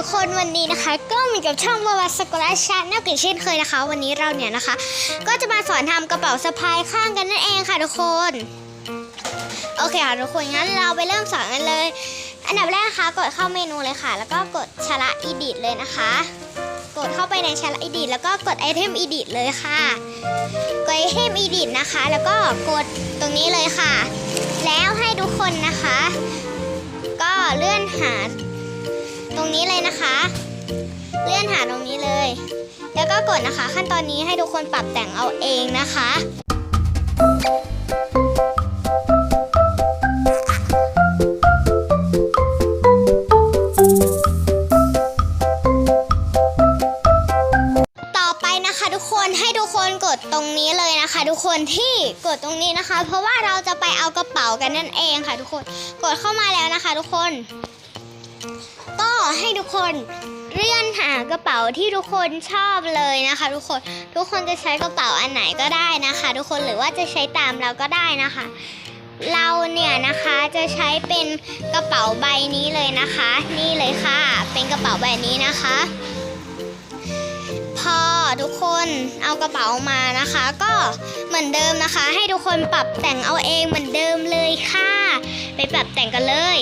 ทุกคนวันนี้นะคะ ก็มีกับช่องบาวาสกุลาชาแนลกันเช่นเคยนะคะ วันนี้เราเนี่ยนะคะ ก็จะมาสอนทำกระเป๋าสะพายข้างกันนั่นเองค่ะทุกคน โอเคค่ะทุกคนงั้นเราไปเริ่มสอนกันเลย อันดับแรกนะคะกดเข้าเมนูเลยค่ะ แล้วก็กดชละอีดิทเลยนะคะ กดเข้าไปในชละอีดิทแล้วก็กดไอเทมอีดิทเลยค่ะกดไอเทมอีดิทนะคะ แล้วก็กดตรงนี้เลยค่ะ แล้วให้ทุกคนนะคะ ก็เลื่อนหา ตรงนี้เลยนะคะ เลื่อนหาตรงนี้เลย แล้วก็กดนะคะ ขั้นตอนนี้ให้ทุกคนปรับแต่งเอาเองนะคะต่อไปนะคะทุกคนให้ทุกคนกดตรงนี้เลยนะคะ ทุกคนที่กดตรงนี้นะคะ เพราะว่าเราจะไปเอากระเป๋ากันนั่นเองค่ะ ทุกคนกดเข้ามาแล้วนะคะ ทุกคน ก็ ให้ทุกคนเลื่อนหากระเป๋าที่ทุกคนชอบเลยนะคะ ทุกคนทุกคนจะใช้กระเป๋าอันไหนก็ได้นะคะ ทุกคนหรือว่าจะใช้ตามเราก็ได้นะคะ เราเนี่ยนะคะจะใช้เป็นกระเป๋าใบนี้เลยนะคะ นี่เลยค่ะ เป็นกระเป๋าใบนี้นะคะ พอทุกคนเอากระเป๋ามานะคะ ก็เหมือนเดิมนะคะ ให้ทุกคนปรับแต่งเอาเองเหมือนเดิมเลยค่ะ ไปปรับแต่งกันเลย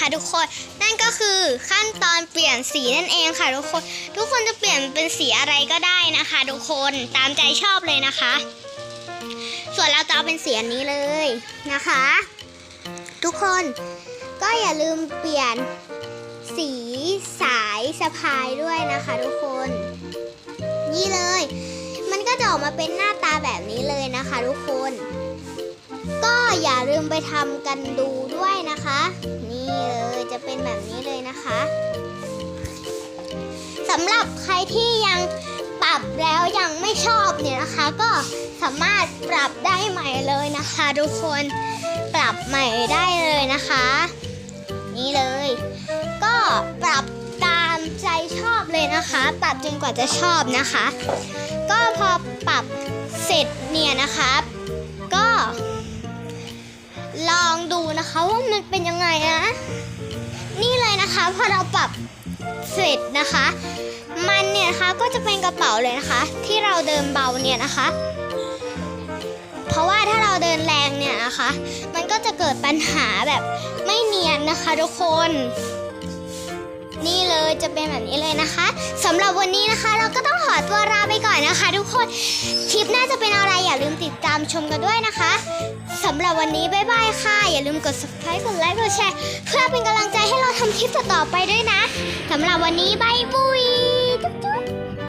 นะคะทุกคน นั่นก็คือขั้นตอนเปลี่ยนสีนั่นเองค่ะทุกคน ทุกคนจะเปลี่ยนเป็นสีอะไรก็ได้นะคะ ทุกคนตามใจชอบเลยนะคะ ส่วนเราจะเอาเป็นสีนี้เลยนะคะ ทุกคนก็อย่าลืมเปลี่ยนสีสายสะพายด้วยนะคะทุกคน นี่เลย มันก็จะออกมาเป็นหน้าตาแบบนี้เลยนะคะ ทุกคน ลืมไปทำกันดูด้วยนะคะ นี่เลยจะเป็นแบบนี้เลยนะคะสำหรับใครที่ยังปรับแล้วยังไม่ชอบเนี่ยนะคะ ก็สามารถปรับได้ใหม่เลยนะคะ ทุกคนปรับใหม่ได้เลยนะคะ นี่เลย ก็ปรับตามใจชอบเลยนะคะ ปรับจนกว่าจะชอบนะคะ ก็พอปรับเสร็จเนี่ยนะคะ ก็ ลองดูนะคะว่ามันเป็นยังไงนะนี่เลยนะคะพอเราปรับเสร็จนะคะ มันเนี่ยนะคะก็จะเป็นกระเป๋าเลยนะคะ ที่เราเดินเบาเนี่ยนะคะ เพราะว่าถ้าเราเดินแรงเนี่ยนะคะ มันก็จะเกิดปัญหาแบบไม่เนียนนะคะทุกคน จะเป็นแบบนี้เลยนะคะสำหรับวันนี้นะคะ เราก็ต้องขอตัวลาไปก่อนนะคะ ทุกคนคลิปหน่าจะเป็นอะไรอย่าลืมติดตามชมกันด้วยนะคะสำหรับวันนี้บ๊ายบายค่ะ อย่าลืมกด subscribe กดไลค์กดแชร์เพื่อเป็นกำลังใจให้เราทำคลิปต่อๆไปด้วยนะสำหรับวันนี้บายบุย